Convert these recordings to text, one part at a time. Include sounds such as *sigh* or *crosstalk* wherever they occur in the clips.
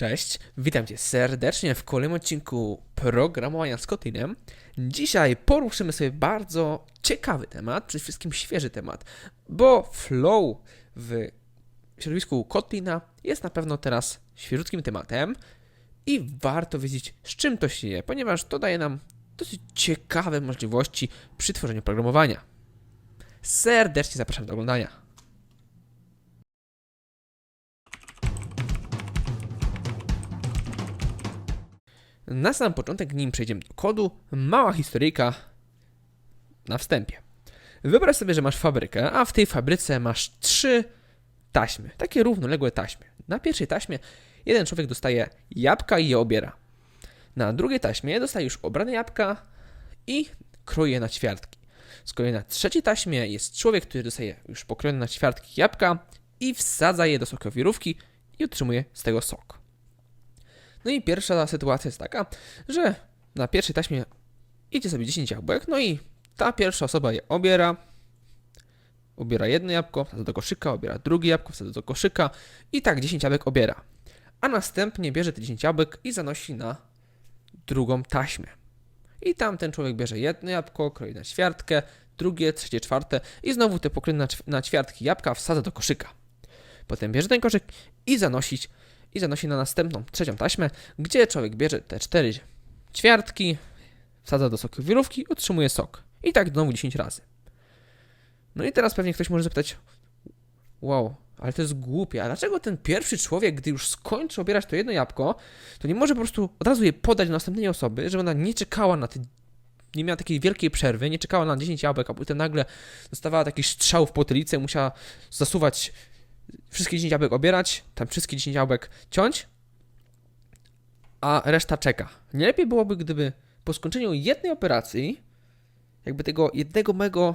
Cześć, witam Cię serdecznie w kolejnym odcinku programowania z Kotlinem. Dzisiaj poruszymy sobie bardzo ciekawy temat, przede wszystkim świeży temat, bo flow w środowisku Kotlina jest na pewno teraz świeżutkim tematem i warto wiedzieć, z czym to się je, ponieważ to daje nam dosyć ciekawe możliwości przy tworzeniu programowania. Serdecznie zapraszam do oglądania. Na sam początek, nim przejdziemy do kodu, mała historyjka na wstępie. Wyobraź sobie, że masz fabrykę, a w tej fabryce masz trzy taśmy, takie równoległe taśmy. Na pierwszej taśmie jeden człowiek dostaje jabłka i je obiera. Na drugiej taśmie dostaje już obrane jabłka i kroi je na ćwiartki. Z kolei na trzeciej taśmie jest człowiek, który dostaje już pokrojone na ćwiartki jabłka i wsadza je do sokowirówki i otrzymuje z tego sok. No i pierwsza sytuacja jest taka, że na pierwszej taśmie idzie sobie 10 jabłek, no i ta pierwsza osoba je obiera, obiera jedno jabłko, wsadza do koszyka, obiera drugie jabłko, wsadza do koszyka i tak 10 jabłek obiera. A następnie bierze te 10 jabłek i zanosi na drugą taśmę. I tam ten człowiek bierze jedno jabłko, kroi na ćwiartkę, drugie, trzecie, czwarte i znowu te pokryte na, ćw- na ćwiartki jabłka wsadza do koszyka. Potem bierze ten koszyk i zanosić i zanosi na następną, trzecią taśmę, gdzie człowiek bierze te cztery ćwiartki, wsadza do sokowirówki, otrzymuje sok. I tak znowu 10 razy. No i teraz pewnie ktoś może zapytać, wow, ale to jest głupie, a dlaczego ten pierwszy człowiek, gdy już skończy obierać to jedno jabłko, to nie może po prostu od razu je podać do następnej osoby, żeby ona nie czekała na te nie miała takiej wielkiej przerwy, nie czekała na 10 jabłek, a potem nagle dostawała taki strzał w potylicę, musiała zasuwać wszystkie 10 jabłek obierać, tam wszystkie 10 jabłek ciąć, a reszta czeka. Nie lepiej byłoby, gdyby po skończeniu jednej operacji, jakby tego jednego mego,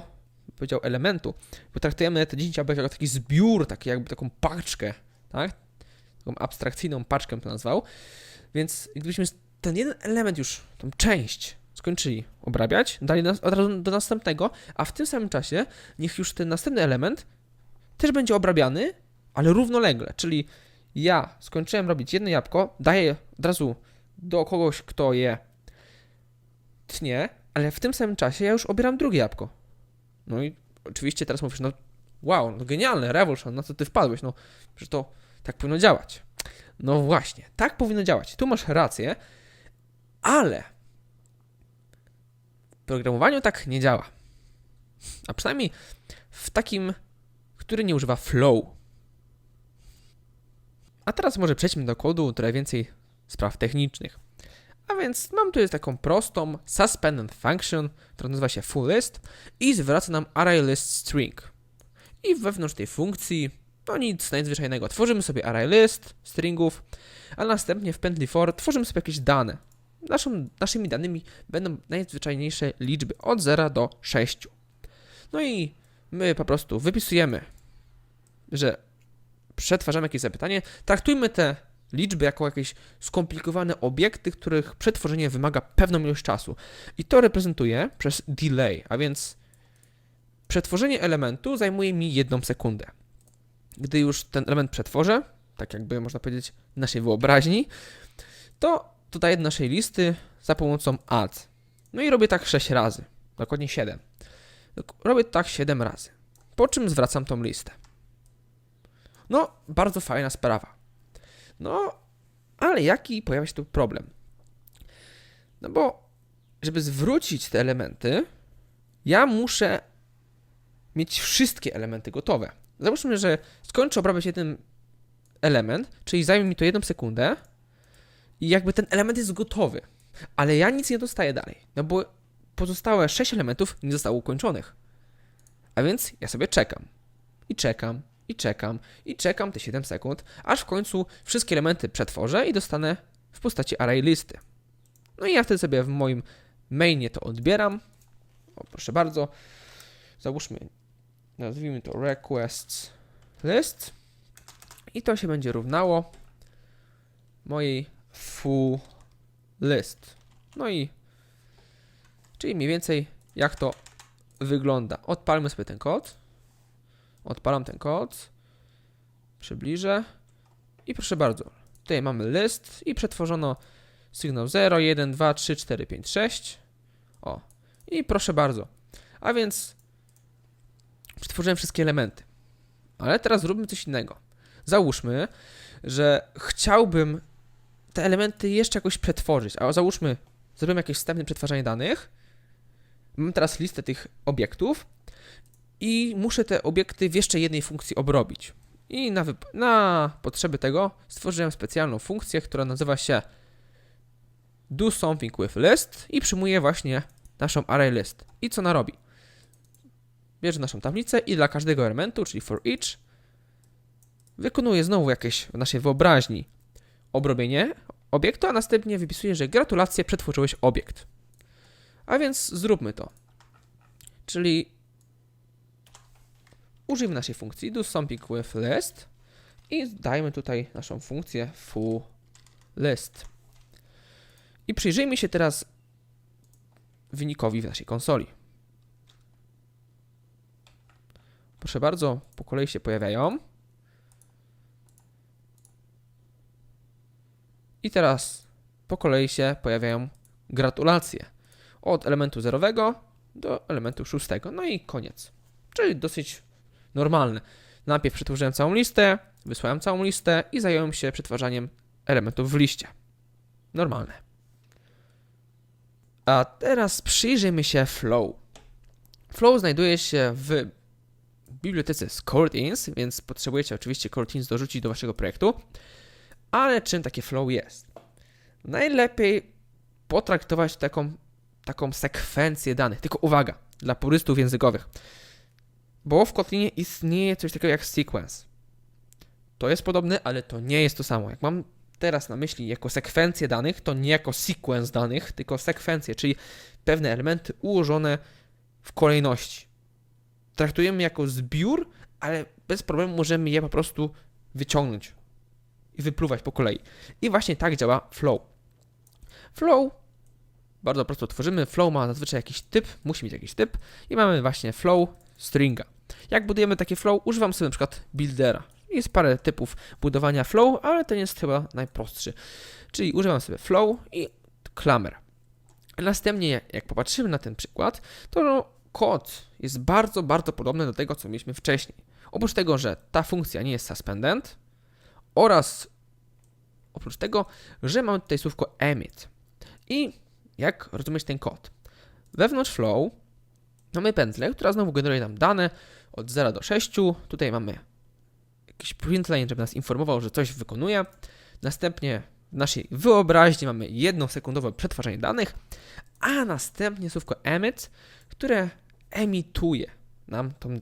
powiedział, elementu, potraktujemy te 10 jabłek jako taki zbiór, taki jakby taką paczkę, tak? Taką abstrakcyjną paczkę to nazwał. Więc gdybyśmy ten jeden element już, tą część skończyli obrabiać, dali nas od razu do następnego, a w tym samym czasie niech już ten następny element też będzie obrabiany, ale równolegle. Czyli ja skończyłem robić jedno jabłko, daję od razu do kogoś, kto je tnie, ale w tym samym czasie ja już obieram drugie jabłko. No i oczywiście teraz mówisz, no wow, no genialne, Revolution, na co ty wpadłeś? No, że to tak powinno działać. No właśnie, tak powinno działać. Tu masz rację, ale w programowaniu tak nie działa. A przynajmniej w takim który nie używa flow. A teraz może przejdźmy do kodu, trochę więcej spraw technicznych. A więc mam tu jest taką prostą suspended function, która nazywa się fullList i zwraca nam ArrayList string. I wewnątrz tej funkcji, no nic najzwyczajnego, tworzymy sobie ArrayList stringów, a następnie w pętli for tworzymy sobie jakieś dane. Naszą, naszymi danymi będą najzwyczajniejsze liczby od 0 do 6. No i my po prostu wypisujemy że przetwarzamy jakieś zapytanie, traktujmy te liczby jako jakieś skomplikowane obiekty, których przetworzenie wymaga pewną ilość czasu. I to reprezentuje przez delay, a więc przetworzenie elementu zajmuje mi jedną sekundę. Gdy już ten element przetworzę, tak jakby można powiedzieć naszej wyobraźni, to dodaję do naszej listy za pomocą add. No i robię tak 6 razy, dokładnie 7. Robię tak 7 razy. Po czym zwracam tą listę. No, bardzo fajna sprawa. No, ale jaki pojawia się tu problem? No bo, żeby zwrócić te elementy, ja muszę mieć wszystkie elementy gotowe. Załóżmy, że skończę obrabiać jeden element, czyli zajmie mi to jedną sekundę i jakby ten element jest gotowy, ale ja nic nie dostaję dalej, no bo pozostałe 6 elementów nie zostało ukończonych. A więc ja sobie czekam i czekam i czekam, i czekam te 7 sekund, aż w końcu wszystkie elementy przetworzę i dostanę w postaci array listy. No i ja wtedy sobie w moim mainie to odbieram. O, proszę bardzo. Załóżmy, nazwijmy to requests list i to się będzie równało mojej full list. No i czyli mniej więcej jak to wygląda. Odpalmy sobie ten kod. Odpalam ten kod. Przybliżę. I proszę bardzo. Tutaj mamy list i przetworzono sygnał 0, 1, 2, 3, 4, 5, 6. O, i proszę bardzo. A więc przetworzyłem wszystkie elementy. Ale teraz zróbmy coś innego. Załóżmy, że chciałbym te elementy jeszcze jakoś przetworzyć. A załóżmy, zrobimy jakieś wstępne przetwarzanie danych. Mam teraz listę tych obiektów i muszę te obiekty w jeszcze jednej funkcji obrobić. I na, na potrzeby tego stworzyłem specjalną funkcję, która nazywa się do something with list i przyjmuje właśnie naszą array list. I co ona robi? Bierze naszą tablicę i dla każdego elementu, czyli for each, wykonuje znowu jakieś w naszej wyobraźni obrobienie obiektu, a następnie wypisuje, że gratulacje, przetworzyłeś obiekt. A więc zróbmy to. Czyli użyjmy naszej funkcji do something with list i dajmy tutaj naszą funkcję full list. I przyjrzyjmy się teraz wynikowi w naszej konsoli. Proszę bardzo, po kolei się pojawiają. I teraz po kolei się pojawiają gratulacje. Od elementu zerowego do elementu szóstego. No i koniec. Czyli dosyć normalne. Najpierw przetworzyłem całą listę, wysłałem całą listę i zająłem się przetwarzaniem elementów w liście. Normalne. A teraz przyjrzyjmy się Flow. Flow znajduje się w bibliotece Scoreins, więc potrzebujecie oczywiście Coroutines dorzucić do waszego projektu. Ale czym takie Flow jest? Najlepiej potraktować taką, taką sekwencję danych. Tylko uwaga, dla purystów językowych. Bo w Kotlinie istnieje coś takiego jak sequence. To jest podobne, ale to nie jest to samo. Jak mam teraz na myśli jako sekwencję danych, to nie jako sequence danych, tylko sekwencję, czyli pewne elementy ułożone w kolejności. Traktujemy jako zbiór, ale bez problemu możemy je po prostu wyciągnąć i wypluwać po kolei. I właśnie tak działa flow. Flow bardzo prosto tworzymy. Flow ma zazwyczaj jakiś typ, musi mieć jakiś typ i mamy właśnie flow stringa. Jak budujemy takie flow? Używam sobie na przykład buildera. Jest parę typów budowania flow, ale ten jest chyba najprostszy. Czyli używam sobie flow i klamer. Następnie, jak popatrzymy na ten przykład, to no, kod jest bardzo, bardzo podobny do tego, co mieliśmy wcześniej. Oprócz tego, że ta funkcja nie jest suspended oraz oprócz tego, że mamy tutaj słówko emit. I jak rozumieć ten kod? Wewnątrz flow mamy pętlę, która znowu generuje nam dane od 0 do 6. Tutaj mamy jakiś println, żeby nas informował, że coś wykonuje. Następnie w naszej wyobraźni mamy jednosekundowe przetwarzanie danych, a następnie słówko emit, które emituje nam tą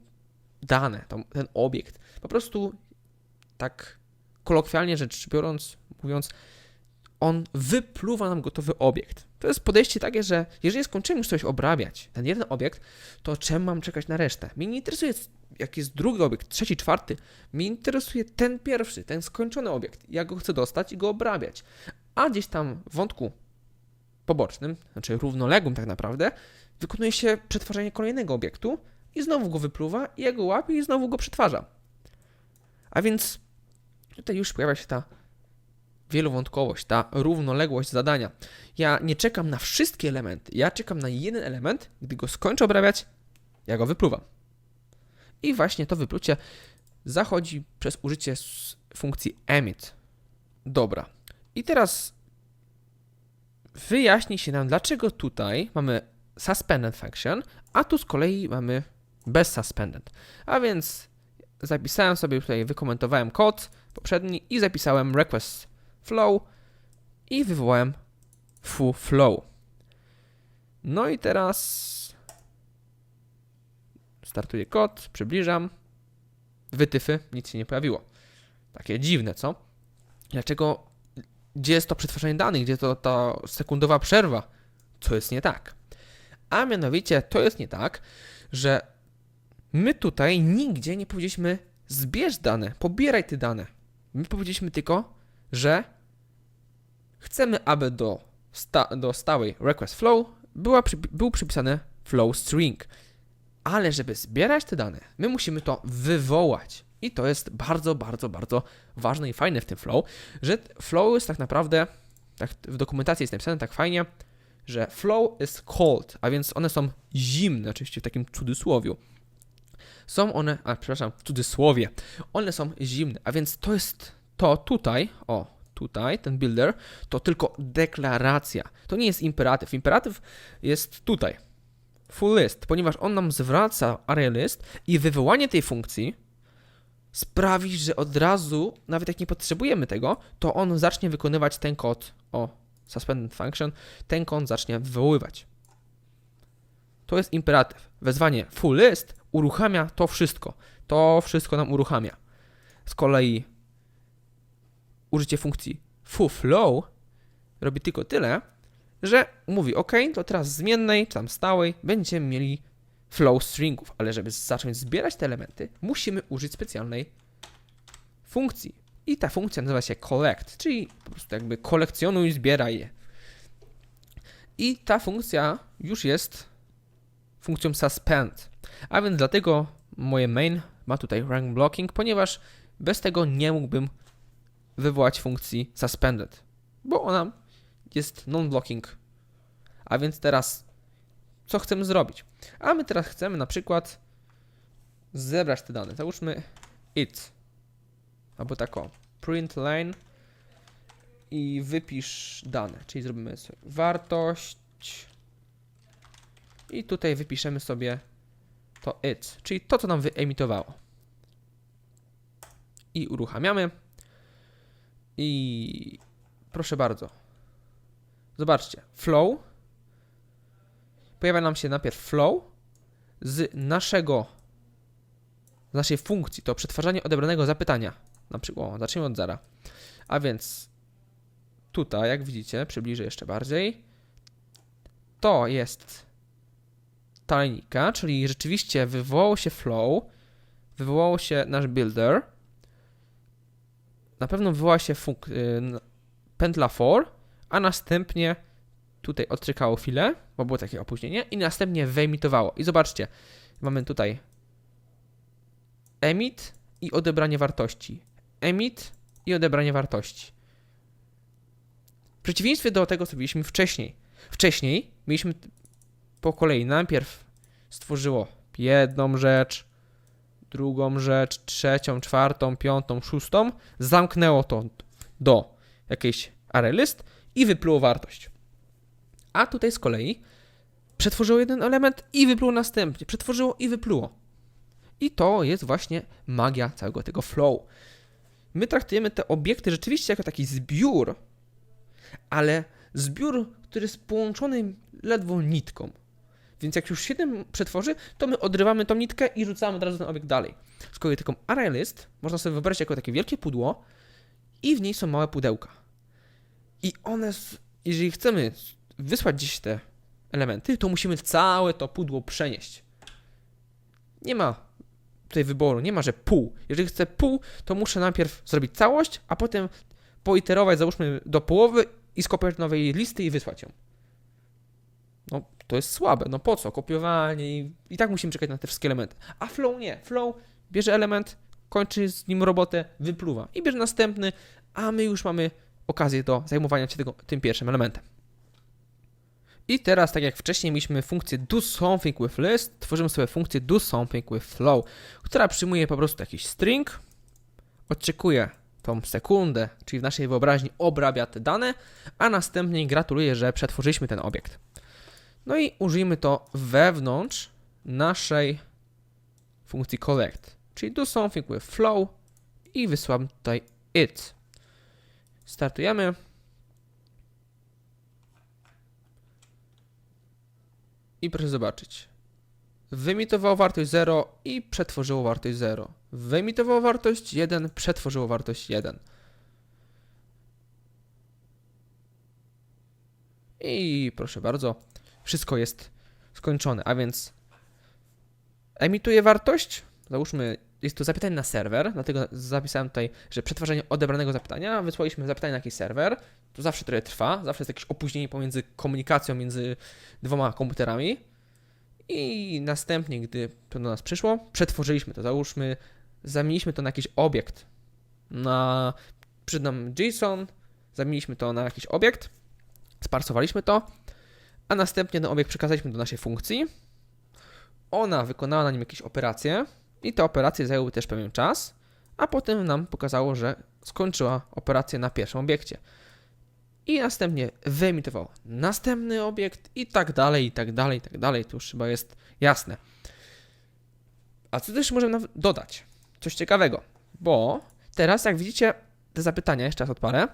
dane, tą, ten obiekt. Po prostu tak kolokwialnie rzecz biorąc, mówiąc, on wypluwa nam gotowy obiekt. To jest podejście takie, że jeżeli skończymy już coś obrabiać, ten jeden obiekt, to czemu mam czekać na resztę? Mnie nie interesuje, jaki jest drugi obiekt, trzeci, czwarty. Mnie interesuje ten pierwszy, ten skończony obiekt. Ja go chcę dostać i go obrabiać. A gdzieś tam w wątku pobocznym, znaczy równoległym tak naprawdę, wykonuje się przetwarzanie kolejnego obiektu i znowu go wypluwa, i ja go łapię i znowu go przetwarza. A więc tutaj już pojawia się ta wielowątkowość, ta równoległość zadania. Ja nie czekam na wszystkie elementy, ja czekam na jeden element, gdy go skończę obrabiać, ja go wypluwam. I właśnie to wyplucie zachodzi przez użycie funkcji emit. Dobra. I teraz wyjaśni się nam, dlaczego tutaj mamy suspended function, a tu z kolei mamy bez suspended. A więc zapisałem sobie tutaj, wykomentowałem kod poprzedni i zapisałem request flow i wywołałem foo flow. No i teraz startuję kod, przybliżam. Wytyfy, nic się nie pojawiło. Takie dziwne, co? Dlaczego? Gdzie jest to przetwarzanie danych? Gdzie to ta sekundowa przerwa? Co jest nie tak? A mianowicie to jest nie tak, że my tutaj nigdzie nie powiedzieliśmy zbierz dane, pobieraj te dane. My powiedzieliśmy tylko, że chcemy, aby do, sta- do stałej request flow była przy- był przypisany flow string. Ale żeby zbierać te dane, my musimy to wywołać. I to jest bardzo, bardzo, bardzo ważne i fajne w tym flow, że flow jest tak naprawdę, tak w dokumentacji jest napisane tak fajnie, że flow is cold, a więc one są zimne, oczywiście w takim cudzysłowiu. Są one, a przepraszam, w cudzysłowie, one są zimne, a więc to jest to tutaj, o, tutaj, ten builder, to tylko deklaracja. To nie jest imperatyw. Imperatyw jest tutaj, full list, ponieważ on nam zwraca array list i wywołanie tej funkcji sprawi, że od razu, nawet jak nie potrzebujemy tego, to on zacznie wykonywać ten kod, o, suspended function, ten kod zacznie wywoływać. To jest imperatyw. Wezwanie full list uruchamia to wszystko. To wszystko nam uruchamia. Z kolei użycie funkcji foo flow robi tylko tyle, że mówi OK, to teraz zmiennej czy tam stałej będziemy mieli flow stringów, ale żeby zacząć zbierać te elementy, musimy użyć specjalnej funkcji. I ta funkcja nazywa się collect, czyli po prostu jakby kolekcjonuj, zbieraj je. I ta funkcja już jest funkcją suspend. A więc dlatego moje main ma tutaj rank blocking, ponieważ bez tego nie mógłbym wywołać funkcji suspended, bo ona jest non-blocking. A więc teraz co chcemy zrobić? A my teraz chcemy na przykład zebrać te dane. Załóżmy it albo tak o print line i wypisz dane, czyli zrobimy sobie wartość i tutaj wypiszemy sobie to it, czyli to, co nam wyemitowało. I uruchamiamy. I proszę bardzo. Zobaczcie, flow. Pojawia nam się najpierw flow z naszego, z naszej funkcji, to przetwarzanie odebranego zapytania. Na przykład, o, zacznijmy od zera. A więc tutaj, jak widzicie, przybliżę jeszcze bardziej. To jest ta linijka, czyli rzeczywiście wywołał się flow, wywołał się nasz builder, na pewno wywołała się funk- y, pętla for, a następnie tutaj odczekało chwilę, bo było takie opóźnienie, i następnie wyemitowało. I zobaczcie, mamy tutaj emit i odebranie wartości. Emit i odebranie wartości. W przeciwieństwie do tego, co mieliśmy wcześniej. Wcześniej mieliśmy po kolei. Najpierw stworzyło jedną rzecz, drugą rzecz, trzecią, czwartą, piątą, szóstą, zamknęło to do jakiejś array list i wypluło wartość. A tutaj z kolei przetworzyło jeden element i wypluło następnie, przetworzyło i wypluło. I to jest właśnie magia całego tego flow. My traktujemy te obiekty rzeczywiście jako taki zbiór, ale zbiór, który jest połączony ledwo nitką. Więc jak już się tym przetworzy, to my odrywamy tą nitkę i rzucamy od razu ten obiekt dalej. Z kolei taką array list można sobie wyobrazić jako takie wielkie pudło i w niej są małe pudełka. I one, jeżeli chcemy wysłać gdzieś te elementy, to musimy całe to pudło przenieść. Nie ma tutaj wyboru, nie ma, że pół. Jeżeli chcę pół, to muszę najpierw zrobić całość, a potem poiterować, załóżmy, do połowy i skopiować nowej listy i wysłać ją. No, to jest słabe. No po co? Kopiowanie i, i tak musimy czekać na te wszystkie elementy. A flow nie. Flow bierze element, kończy z nim robotę, wypluwa i bierze następny, a my już mamy okazję do zajmowania się tego, tym pierwszym elementem. I teraz, tak jak wcześniej mieliśmy funkcję do something with list, tworzymy sobie funkcję do something with flow, która przyjmuje po prostu jakiś string, odczekuje tą sekundę, czyli w naszej wyobraźni obrabia te dane, a następnie gratuluje, że przetworzyliśmy ten obiekt. No i użyjmy to wewnątrz naszej funkcji collect, czyli do something with flow i wysłamy tutaj it. Startujemy. I proszę zobaczyć. Wyemitowało wartość 0 i przetworzyło wartość 0. Wyemitowało wartość 1, przetworzyło wartość 1. I proszę bardzo, wszystko jest skończone, a więc emituje wartość, załóżmy, jest to zapytanie na serwer, dlatego zapisałem tutaj, że przetwarzanie odebranego zapytania, wysłaliśmy zapytanie na jakiś serwer, to zawsze trochę trwa, zawsze jest jakieś opóźnienie pomiędzy komunikacją między dwoma komputerami. I następnie, gdy to do nas przyszło, przetworzyliśmy to, załóżmy, zamieniliśmy to na jakiś obiekt, na przyszedł JSON, zamieniliśmy to na jakiś obiekt, sparsowaliśmy to, a następnie ten obiekt przekazaliśmy do naszej funkcji. Ona wykonała na nim jakieś operacje i te operacje zajęły też pewien czas, a potem nam pokazało, że skończyła operację na pierwszym obiekcie. I następnie wyemitował następny obiekt i tak dalej, i tak dalej, i tak dalej. To już chyba jest jasne. A co też możemy dodać? Coś ciekawego, bo teraz jak widzicie te zapytania, jeszcze raz odpalę,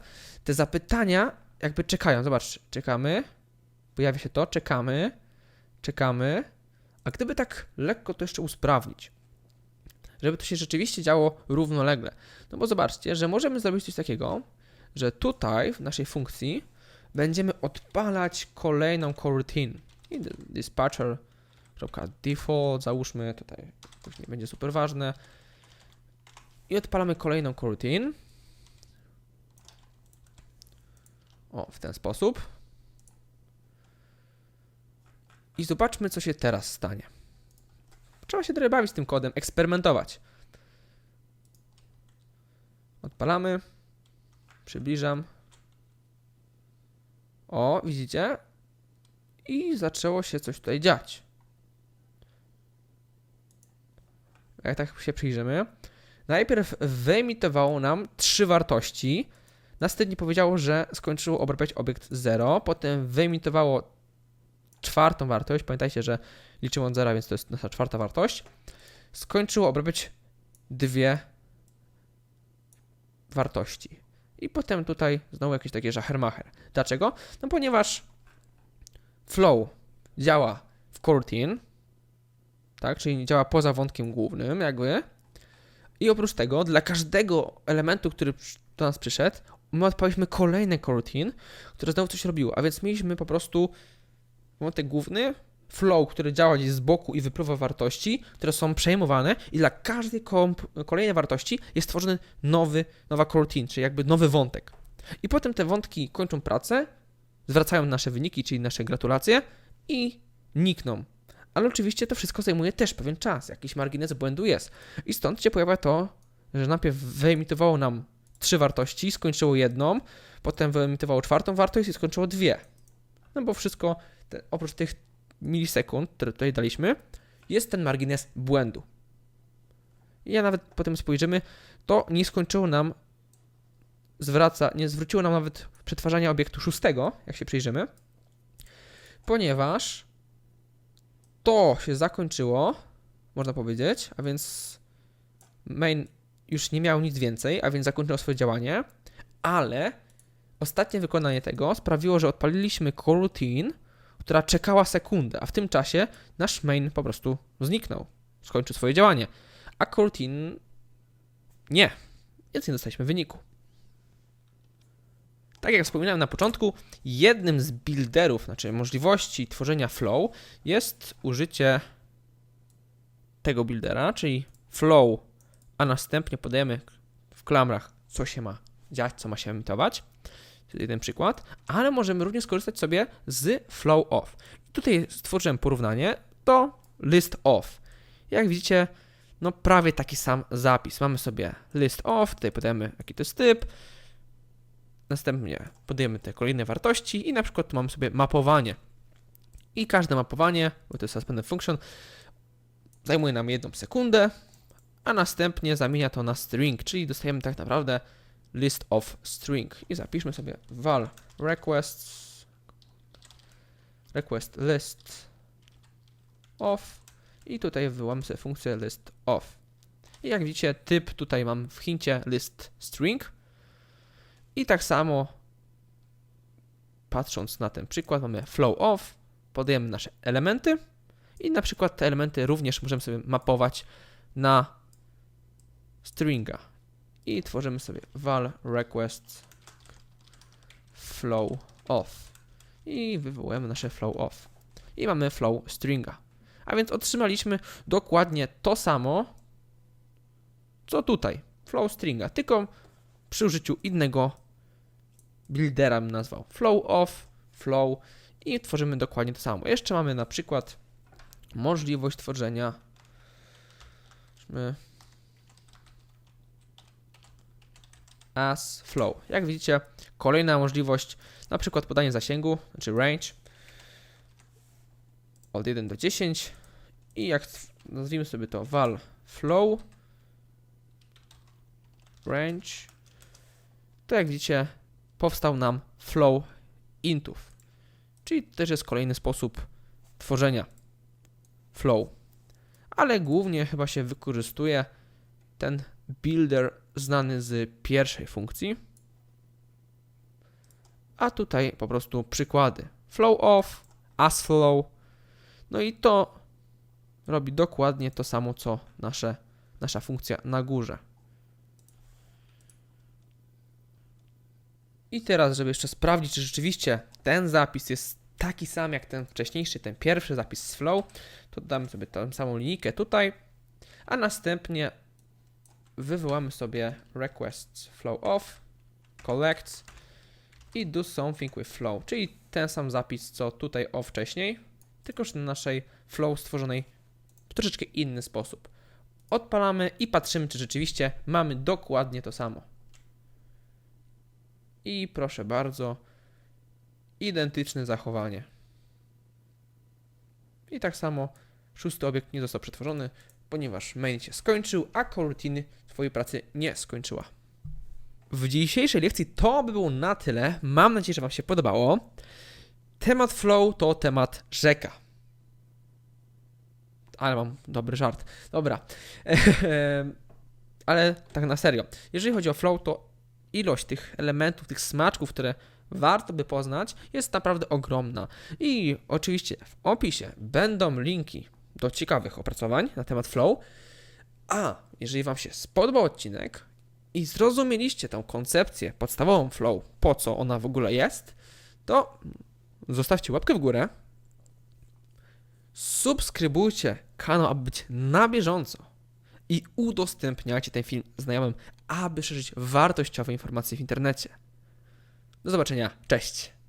te zapytania jakby czekają. Zobacz, czekamy, pojawia się to, czekamy, czekamy, a gdyby tak lekko to jeszcze usprawnić, żeby to się rzeczywiście działo równolegle, no bo zobaczcie, że możemy zrobić coś takiego, że tutaj w naszej funkcji będziemy odpalać kolejną coroutine. I dispatcher.default, załóżmy tutaj, nie będzie super ważne. I odpalamy kolejną coroutine. O, w ten sposób. I zobaczmy, co się teraz stanie. Trzeba się trochę bawić z tym kodem, eksperymentować. Odpalamy. Przybliżam. O, widzicie? I zaczęło się coś tutaj dziać. Jak tak się przyjrzymy. Najpierw wyemitowało nam trzy wartości. Następnie powiedziało, że skończyło obrabiać obiekt 0. Potem wyemitowało czwartą wartość. Pamiętajcie, że liczymy od 0, więc to jest nasza czwarta wartość. Skończyło obrabiać dwie wartości. I potem tutaj znowu jakieś takie żachermacher. Dlaczego? No ponieważ flow działa w coroutine, tak, czyli działa poza wątkiem głównym, jakby. I oprócz tego, dla każdego elementu, który do nas przyszedł, my odpaliśmy kolejny coroutine, które znowu coś robiło. A więc mieliśmy po prostu wątek główny, flow, który działa gdzieś z boku i wypływa wartości, które są przejmowane i dla każdej kolejnej wartości jest tworzony nowy, nowa coroutine, czyli jakby nowy wątek. I potem te wątki kończą pracę, zwracają nasze wyniki, czyli nasze gratulacje i nikną. Ale oczywiście to wszystko zajmuje też pewien czas, jakiś margines błędu jest. I stąd się pojawia to, że najpierw wyemitowało nam trzy wartości, skończyło jedną, potem wyemitowało czwartą wartość i skończyło dwie. No bo wszystko, te, oprócz tych milisekund, które tutaj daliśmy, jest ten margines błędu. I ja nawet potem spojrzymy, to nie skończyło nam zwraca, nie zwróciło nam nawet przetwarzania obiektu szóstego, jak się przyjrzymy, ponieważ to się zakończyło, można powiedzieć, a więc main już nie miał nic więcej, a więc zakończył swoje działanie, ale ostatnie wykonanie tego sprawiło, że odpaliliśmy coroutine, która czekała sekundę, a w tym czasie nasz main po prostu zniknął, skończył swoje działanie, a coroutine nie, więc nie dostaliśmy wyniku. Tak jak wspominałem na początku, jednym z builderów, znaczy możliwości tworzenia flow jest użycie tego buildera, czyli flow, a następnie podajemy w klamrach, co się ma dziać, co ma się emitować. Jeden przykład, ale możemy również skorzystać sobie z flow off. Tutaj stworzyłem porównanie do list off. Jak widzicie, no prawie taki sam zapis. Mamy sobie list off, tutaj podajemy jaki to jest typ, Następnie podajemy te kolejne wartości i na przykład tu mamy sobie mapowanie. I każde mapowanie, bo to jest suspended function, zajmuje nam jedną sekundę, a następnie zamienia to na string, czyli dostajemy tak naprawdę list of string. I zapiszmy sobie val requests request list of i tutaj wywołamy sobie funkcję list of. I jak widzicie, typ tutaj mam w hincie list string, i tak samo, patrząc na ten przykład, mamy flow off, podajemy nasze elementy i na przykład te elementy również możemy sobie mapować na stringa. I tworzymy sobie val request flow off i wywołujemy nasze flow off. I mamy flow stringa. A więc otrzymaliśmy dokładnie to samo, co tutaj. Flow stringa, tylko przy użyciu innego buildera bym nazwał flow off, flow i tworzymy dokładnie to samo. Jeszcze mamy na przykład możliwość tworzenia as flow. Jak widzicie, kolejna możliwość, na przykład podanie zasięgu, znaczy range od 1 do 10 i jak nazwijmy sobie to val flow range, to jak widzicie, powstał nam flow intów, czyli też jest kolejny sposób tworzenia flow, ale głównie chyba się wykorzystuje ten builder znany z pierwszej funkcji, a tutaj po prostu przykłady. Flow off, as flow, no i to robi dokładnie to samo, co nasze, nasza funkcja na górze. I teraz, żeby jeszcze sprawdzić, czy rzeczywiście ten zapis jest taki sam jak ten wcześniejszy, ten pierwszy zapis z flow, to damy sobie tę samą linijkę tutaj, a następnie wywołamy sobie requests flow off, collects i do something with flow, czyli ten sam zapis, co tutaj o wcześniej, tylko że na naszej flow stworzonej w troszeczkę inny sposób. Odpalamy i patrzymy, czy rzeczywiście mamy dokładnie to samo. I proszę bardzo, identyczne zachowanie. I tak samo szósty obiekt nie został przetworzony, ponieważ main się skończył, a coroutine swojej pracy nie skończyła. W dzisiejszej lekcji to by było na tyle. Mam nadzieję, że Wam się podobało. Temat flow to temat rzeka. Ale mam dobry żart. Dobra. *laughs* Ale tak na serio. Jeżeli chodzi o flow, to ilość tych elementów, tych smaczków, które warto by poznać, jest naprawdę ogromna. I oczywiście w opisie będą linki do ciekawych opracowań na temat flow. A jeżeli Wam się spodobał odcinek i zrozumieliście tą koncepcję podstawową flow, po co ona w ogóle jest, to zostawcie łapkę w górę. Subskrybujcie kanał, aby być na bieżąco i udostępniajcie ten film znajomym, aby szerzyć wartościowe informacje w internecie. Do zobaczenia, cześć!